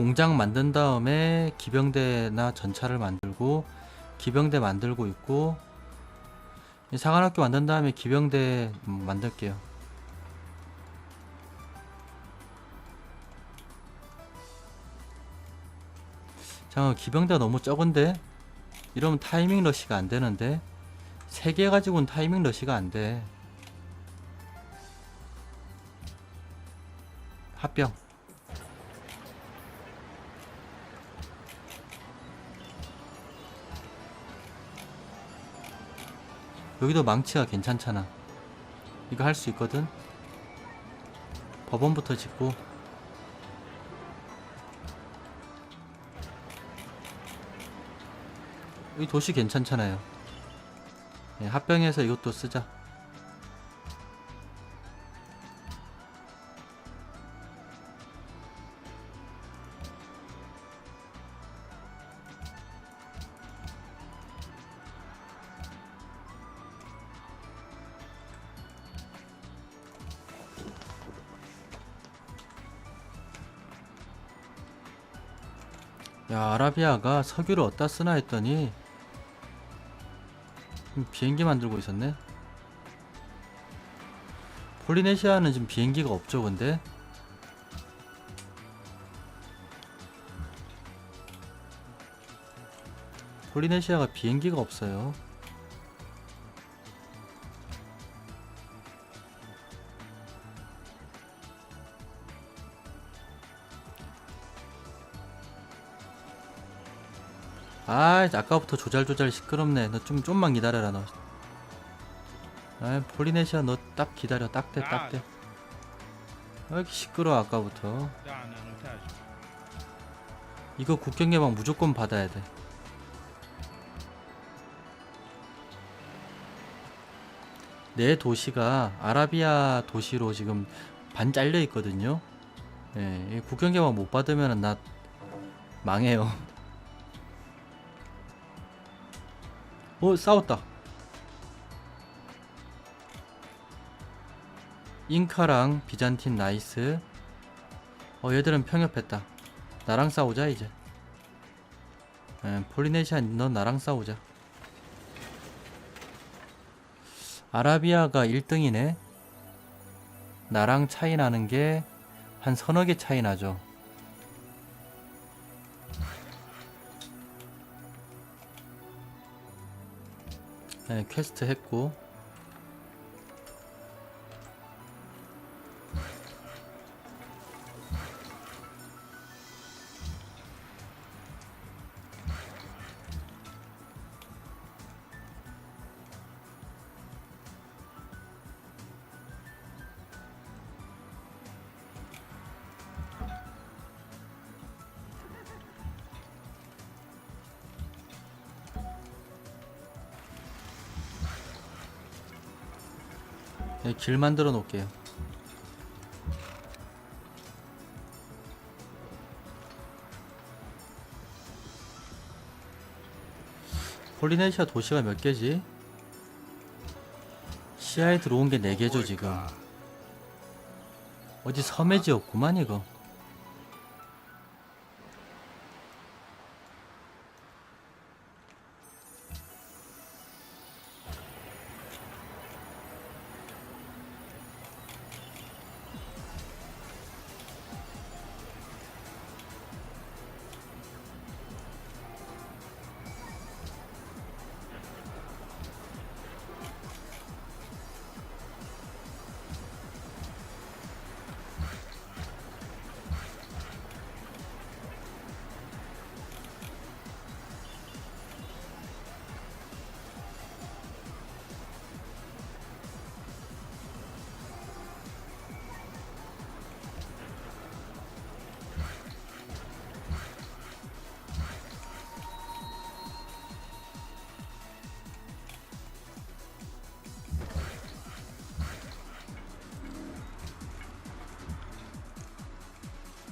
공장 만든 다음에 기병대나 전차를 만들고 기병대 만들고 있고 이 사관학교 만든 다음에 기병대 음, 만들게요. 잠깐 기병대가 너무 적은데 이러면 타이밍 러시가 안 되는데 세개 가지고는 타이밍 러시가 안 돼. 합병. 여기도 망치가 괜찮잖아. 이거 할 수 있거든. 법원부터 짓고 이 도시 괜찮잖아요. 예, 합병해서 이것도 쓰자. 야 아라비아가 석유를 어디다 쓰나 했더니 음, 비행기 만들고 있었네. 폴리네시아는 지금 비행기가 없죠 근데? 폴리네시아가 비행기가 없어요 아 아까부터 조잘조잘 시끄럽네. 너 좀 좀만 기다려라 너. 아, 폴리네시아 너 딱 기다려. 딱대 딱대 왜 이렇게 시끄러워 아까부터? 이거 국경 예방 무조건 받아야 돼. 내 도시가 아라비아 도시로 지금 반 잘려 있거든요. 예, 이 국경 예방 못 받으면 나 망해요 어 싸웠다. 잉카랑 비잔틴 나이스. 어 얘들은 평협했다. 나랑 싸우자 이제. 에, 폴리네시아 넌 나랑 싸우자. 아라비아가 1등이네. 나랑 차이 나는 게 한 서너 개 차이 나죠 네, 퀘스트 했고 네, 길 만들어 놓을게요. 폴리네시아 도시가 몇 개지? 시야에 들어온 게 4개죠 지금 어디 섬의 지었구만 이거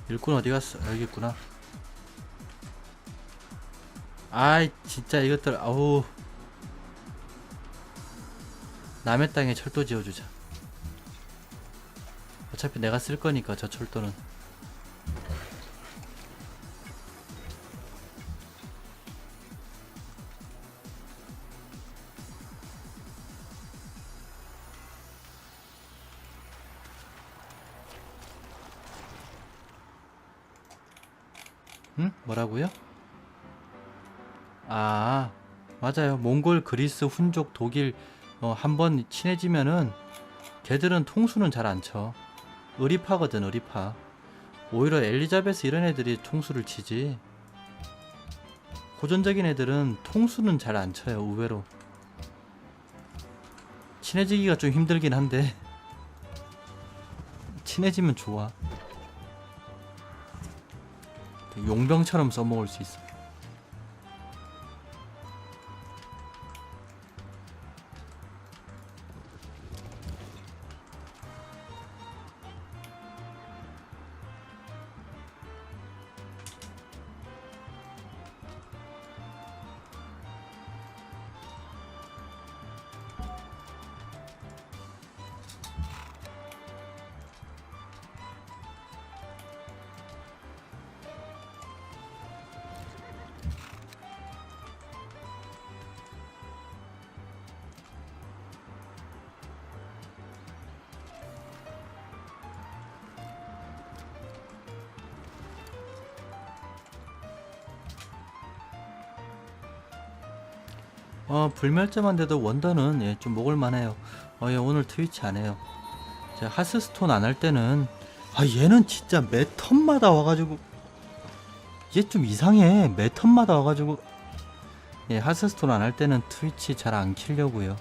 일꾼 어디 갔어? 여기 있구나. 아이 진짜 이것들 아우 남의 땅에 철도 지어주자. 어차피 내가 쓸 거니까 저 철도는 응? 뭐라고요? 아 맞아요. 몽골 그리스 훈족 독일 어, 한번 친해지면은 걔들은 통수는 잘 안 쳐. 의리파거든 의리파. 오히려 엘리자베스 이런 애들이 통수를 치지. 고전적인 애들은 통수는 잘 안 쳐요 의외로. 친해지기가 좀 힘들긴 한데. 친해지면 좋아 용병처럼 써먹을 수 있어 어 불멸자만 돼도 원더는 예, 좀 먹을만 해요. 어, 예, 오늘 트위치 안 해요. 하스스톤 안 할 때는 아 얘는 진짜 매 턴마다 와가지고 얘 좀 이상해. 매 턴마다 와가지고 예 하스스톤 안 할 때는 트위치 잘 안 키려고요.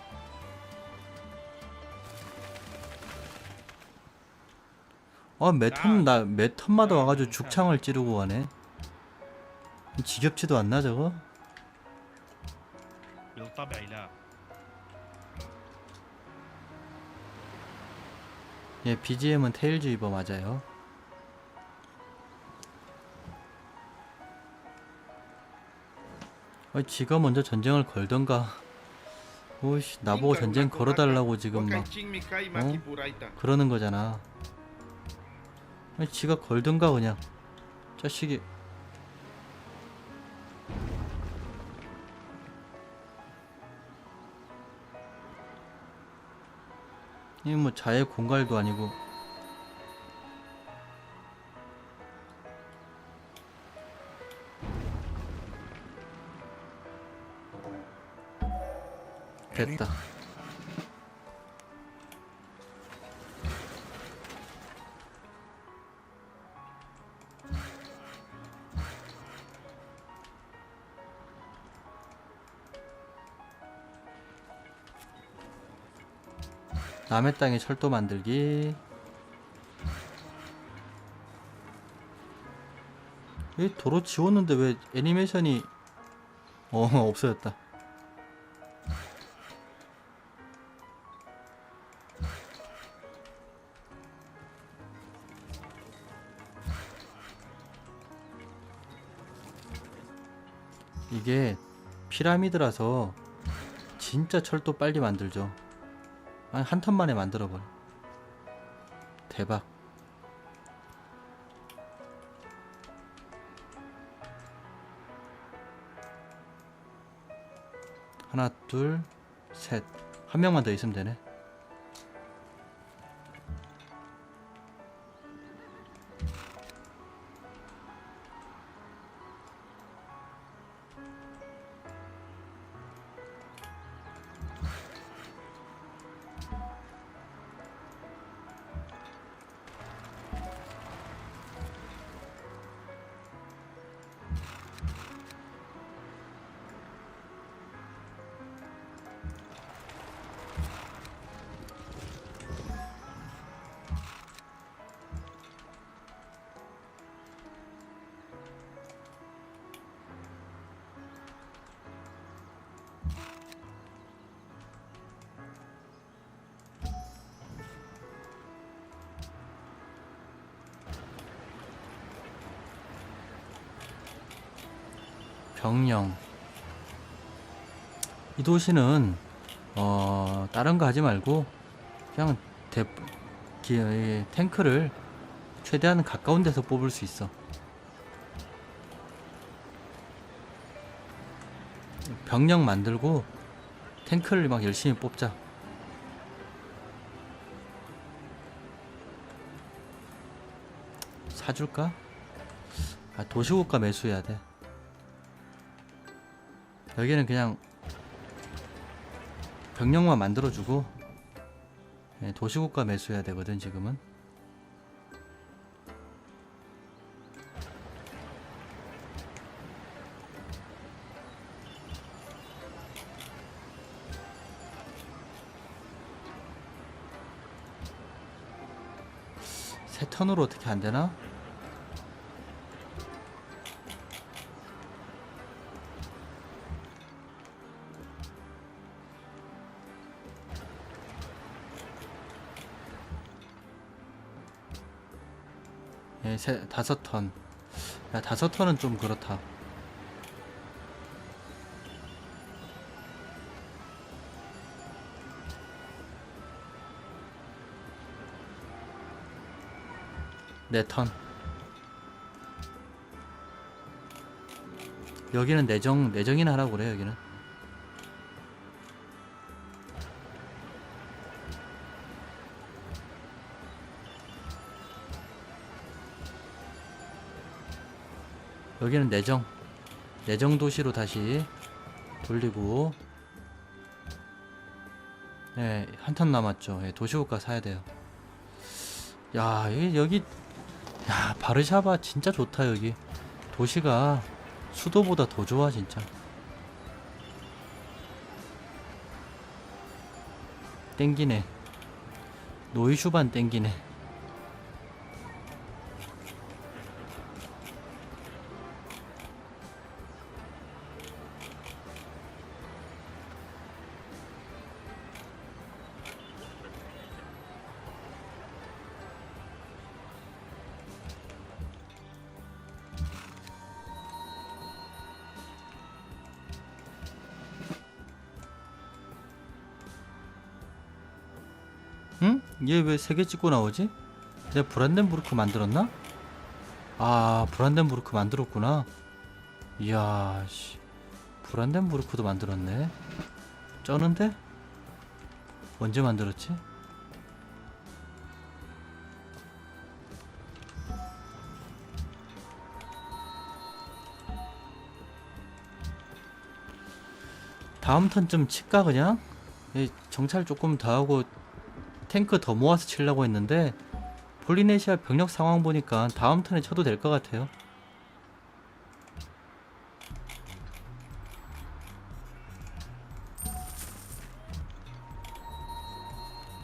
어 매턴 나 매 턴마다 와가지고 죽창을 찌르고 가네. 지겹지도 않나 저거? بالطبع لا 예, BGM은 테일즈 이버 맞아요. 어, 지가 먼저 전쟁을 걸던가. 오씨, 나보고 전쟁 걸어달라고 지금 막 어? 그러는 거잖아. 아니, 지가 걸든가 그냥. 자식이. 이뭐 자의 공갈도 아니고. 됐다. 남의 땅에 철도 만들기. 이 도로 지웠는데 왜 애니메이션이 어 없어졌다. 이게 피라미드라서 진짜 철도 빨리 만들죠. 한, 한턴 만에 만들어버려. 대박. 하나, 둘, 셋. 한 명만 더 있으면 되네. 병령. 이 도시는 어 다른 거 하지 말고 그냥 대 기, 이 탱크를 최대한 가까운 데서 뽑을 수 있어. 병력 만들고 탱크를 막 열심히 뽑자. 사줄까? 아, 도시국가 매수해야 돼. 여기는 그냥 병력만 만들어주고 예, 도시국가 매수해야 되거든 지금은. 세 턴으로 어떻게 안 되나? 세, 다섯 턴. 야, 다섯 턴은 좀 그렇다. 네 턴. 여기는 내정, 내정이나 하라고 그래, 여기는. 여기는 내정. 내정 도시로 다시 돌리고. 네, 한턴 남았죠. 예, 도시국가 사야 돼요. 야, 이- 여기, 야, 바르샤바 진짜 좋다, 여기. 도시가 수도보다 더 좋아, 진짜. 땡기네. 노이슈반 땡기네. 얘 왜 세 개 찍고 나오지? 내가 브란덴부르크 만들었나? 아, 브란덴부르크 만들었구나. 이야, 씨. 브란덴부르크도 만들었네. 쩌는데? 언제 만들었지? 다음 턴좀 칠까 그냥? 이 정찰 조금 더 하고 탱크 더 모아서 치려고 했는데 폴리네시아 병력 상황 보니까 다음 턴에 쳐도 될 것 같아요.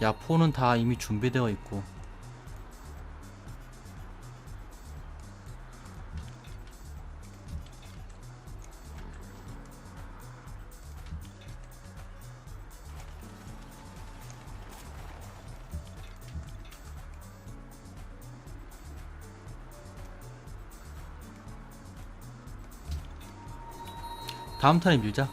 야포는 다 이미 준비되어 있고 다음 턴에 밀자.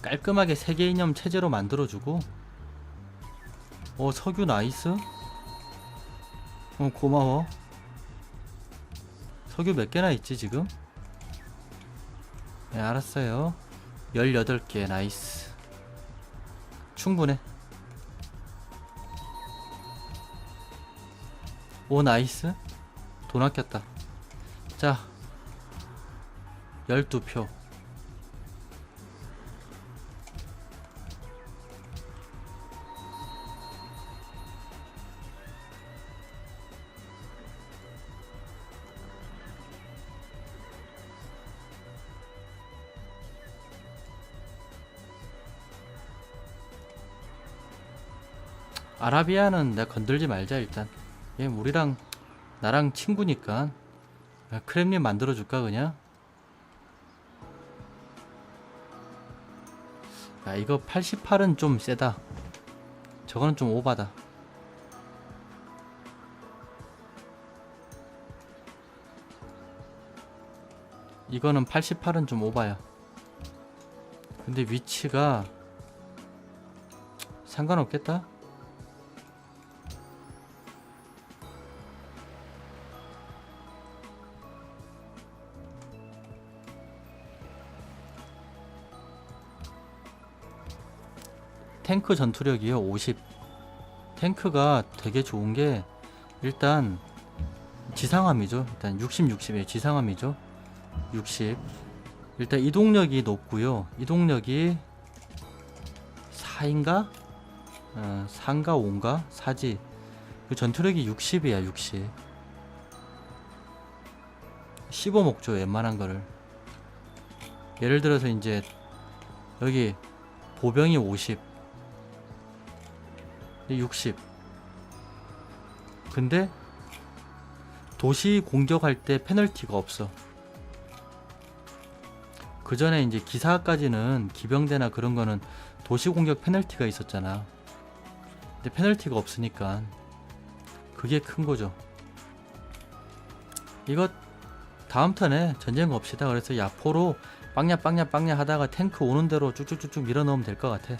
깔끔하게 세계 이념 체제로 만들어주고. 어 석유 나이스. 어 고마워. 석유 몇 개나 있지 지금? 네 알았어요. 18개 나이스. 충분해. 오 나이스. 돈 아꼈다 자 12표. 아라비아는 내가 건들지 말자 일단. 얘 우리랑 나랑 친구니까 야, 크렘린 만들어줄까 그냥? 야 이거 88은 좀 세다. 저거는 좀 오바다. 이거는 88은 좀 오바야. 근데 위치가 상관없겠다 탱크 전투력이요 50 탱크가 되게 좋은 게 일단 지상함이죠. 일단 60, 60이에요. 지상함이죠. 60. 일단 이동력이 높고요. 이동력이 4인가? 어, 3가 5인가? 4지. 그 전투력이 60이야, 60. 15 먹죠, 웬만한 거를. 예를 들어서 이제 여기 보병이 50. 60. 근데 도시 공격할 때 페널티가 없어. 그 전에 이제 기사까지는 기병대나 그런 거는 도시 공격 페널티가 있었잖아. 근데 페널티가 없으니까 그게 큰 거죠. 이거 다음 턴에 전쟁 겁시다. 그래서 야포로 빵야 빵야 빵야 하다가 탱크 오는 대로 쭉쭉쭉쭉 밀어 넣으면 될 것 같아.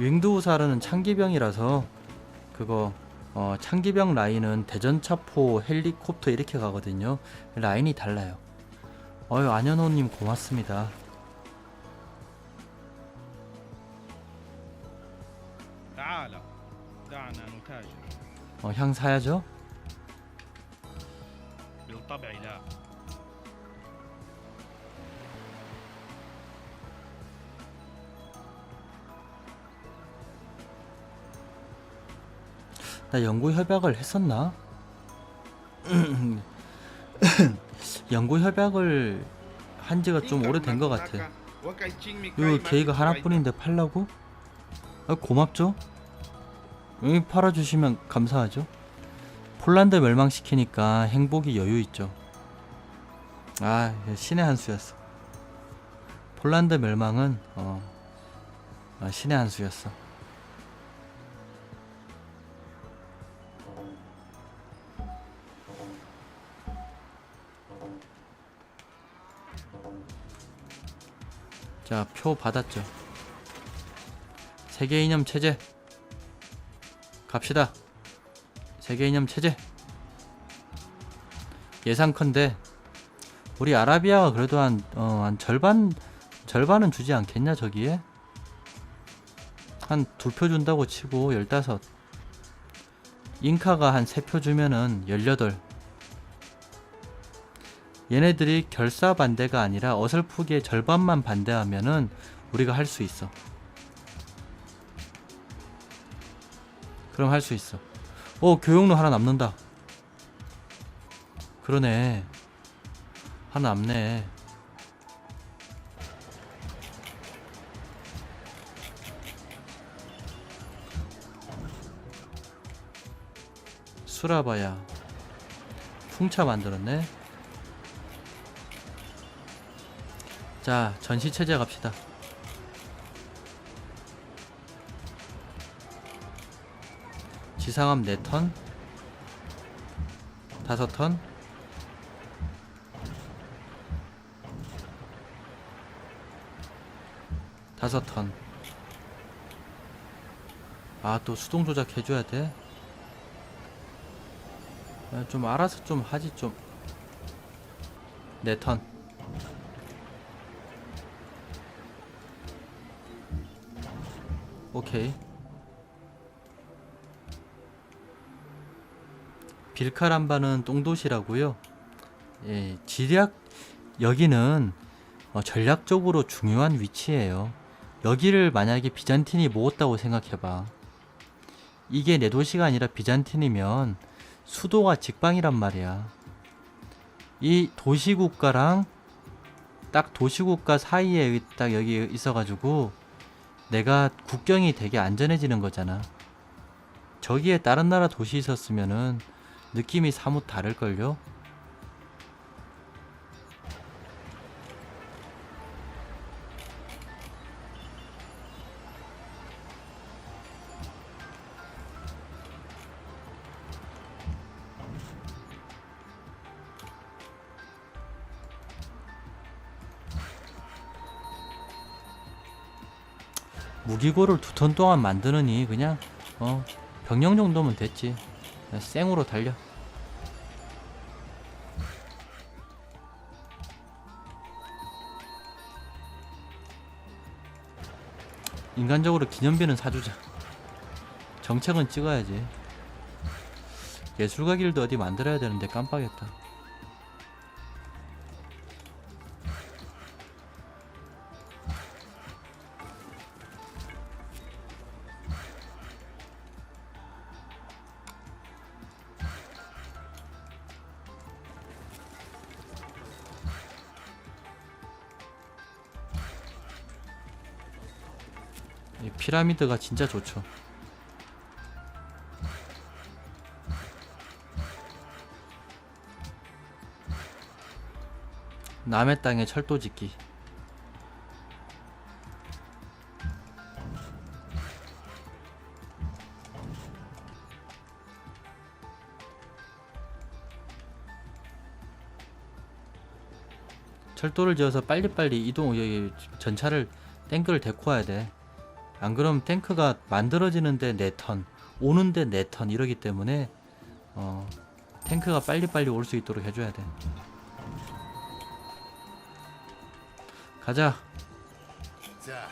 윙두우사르는 창기병이라서 그거 어, 창기병 라인은 대전차포 헬리콥터 이렇게 가거든요. 라인이 달라요. 어유 안현호님 고맙습니다. 어, 향 사야죠. 나 연구 협약을 했었나? 연구 협약을 한 지가 좀 오래된 것 같아. 이거 게이가 하나뿐인데 팔라고? 아, 고맙죠? 여기 팔아주시면 감사하죠. 폴란드 멸망시키니까 행복이 여유 있죠. 아, 신의 한 수였어. 폴란드 멸망은 어, 아, 신의 한 수였어. 자, 표 받았죠. 세계 이념 체제. 갑시다. 세계 이념 체제. 예상컨대 우리 아라비아가 그래도 한, 어, 한 절반 절반은 주지 않겠냐 저기에? 한 두 표 준다고 치고 열다섯. 잉카가 한 세 표 주면은 열여덟. 얘네들이 결사 반대가 아니라 어설프게 절반만 반대하면은 우리가 할 수 있어. 그럼 할 수 있어. 어, 교육로 하나 남는다. 그러네. 하나 남네. 수라바야. 풍차 만들었네. 자, 전시 체제 갑시다. 지상함 4턴 5턴 다섯 턴. 아, 또 수동 조작 해줘야 돼? 아, 좀 알아서 좀 하지, 좀. 네 턴. 오케이. 빌카람바는 똥도시라고요. 예, 지략 여기는 어, 전략적으로 중요한 위치예요. 여기를 만약에 비잔틴이 먹었다고 생각해봐. 이게 내 도시가 아니라 비잔틴이면 수도가 직방이란 말이야. 이 도시국가랑 딱 도시국가 사이에 딱 여기 있어가지고 내가 국경이 되게 안전해지는 거잖아. 저기에 다른 나라 도시 있었으면은 느낌이 사뭇 다를걸요? 무기고를 두 턴 동안 만드느니 그냥 어 병력 정도면 됐지. 생으로 달려. 인간적으로 기념비는 사주자. 정책은 찍어야지. 예술가 길도 어디 만들어야 되는데 깜빡했다. 이 피라미드가 진짜 좋죠. 남의 땅에 철도 짓기. 철도를 지어서 빨리빨리 이동 전차를 탱크를 데리고 와야 돼. 안 그러면 탱크가 만들어지는데 4턴, 오는데 4턴 이러기 때문에 어, 탱크가 빨리빨리 올 수 있도록 해줘야 돼. 가자. 자.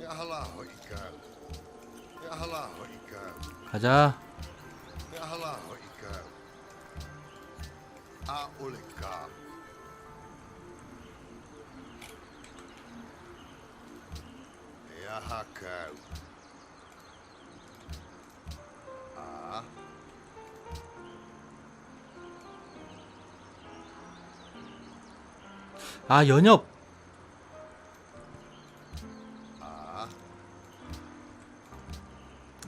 Ja hala hoika. Ja hala hoika. 가자. Hoika. A ulika. Ja hakau. A. 아, 연협. A.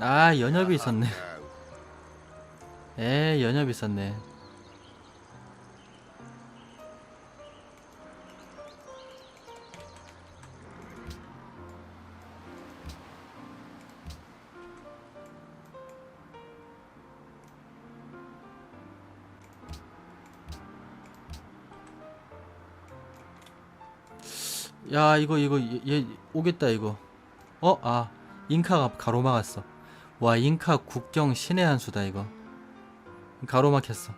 아, 연협이 있었네. 에, 연협이 있었네. 야, 이거 이거 얘, 얘 오겠다 이거. 어, 아, 잉카가 가로막았어. 와, 잉카 국경 신의 한 수다 이거. 가로막혔어.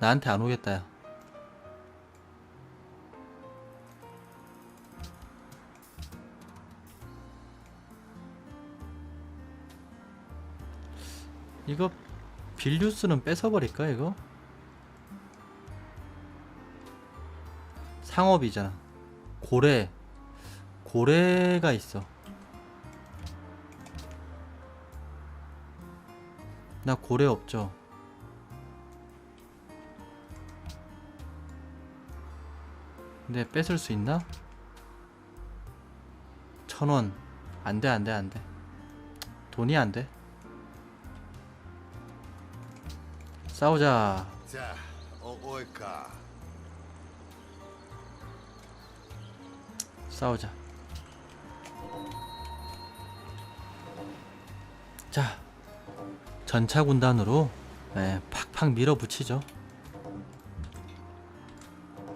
나한테 안 오겠다 야. 이거 빌류스는 뺏어버릴까 이거? 상업이잖아. 고래. 고래가 있어. 나 고래 없죠. 근데 뺏을 수 있나? 천 원. 안 돼, 안 돼, 안 돼. 돈이 안 돼. 싸우자. Ja, o oika. 싸우자. 자, 전차 군단으로 예, 팍팍 밀어붙이죠.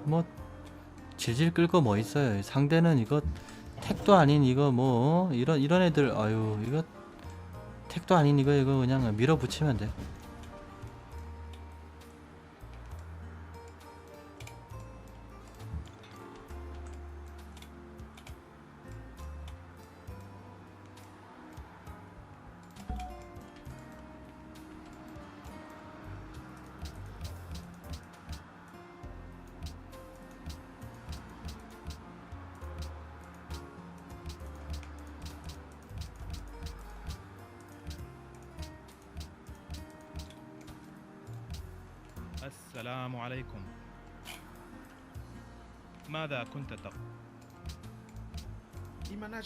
뭐 질질 끌거뭐 있어요. 상대는 이거 택도 아닌 이거 뭐 이런 이런 애들 아유 이거 택도 아닌 이거 이거 그냥 밀어붙이면 돼.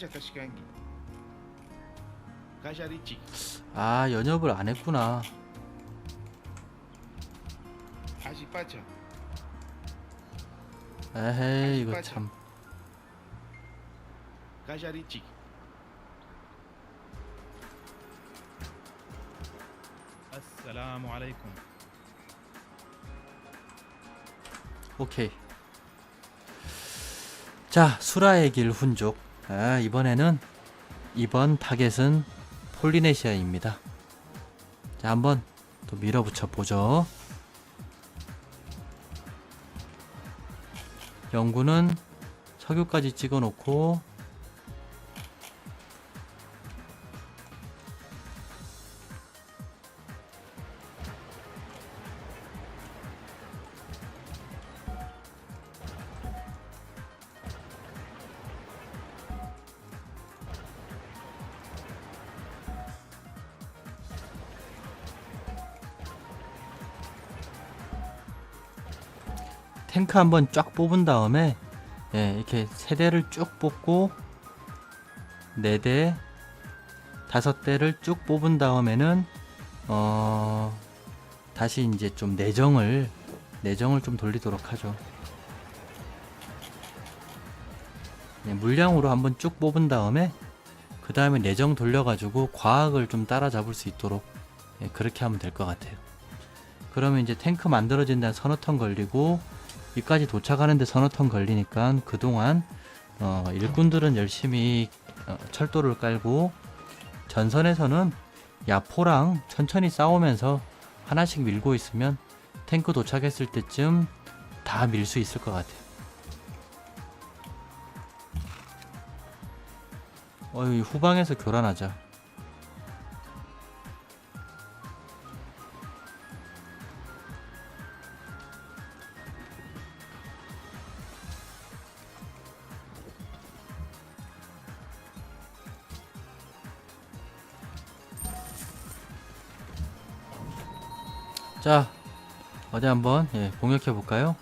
今なじゃ確かに会社リッチ 아 연협을 안 했구나. 아시파차 에헤이 이거 참. 会社リッチ السلام عليكم 오케이. 자, 수라의 길 훈족. 아, 이번에는 이번 타겟은 폴리네시아입니다. 자, 한번 또 밀어붙여 보죠. 영구는 석유까지 찍어 놓고 탱크 한번 쫙 뽑은 다음에 예, 이렇게 세 대를 쭉 뽑고 네 대, 다섯 대를 쭉 뽑은 다음에는 어 다시 이제 좀 내정을 내정을 좀 돌리도록 하죠. 예, 물량으로 한번 쭉 뽑은 다음에 그 다음에 내정 돌려가지고 과학을 좀 따라잡을 수 있도록 예, 그렇게 하면 될 것 같아요. 그러면 이제 탱크 만들어진 데한 서너 턴 걸리고 여기까지 도착하는데 서너 턴 걸리니까 그동안 어, 일꾼들은 열심히 어, 철도를 깔고 전선에서는 야포랑 천천히 싸우면서 하나씩 밀고 있으면 탱크 도착했을 때쯤 다 밀 수 있을 것 같아요. 어이 후방에서 교란하자. 어디 한번 예, 공격해 볼까요?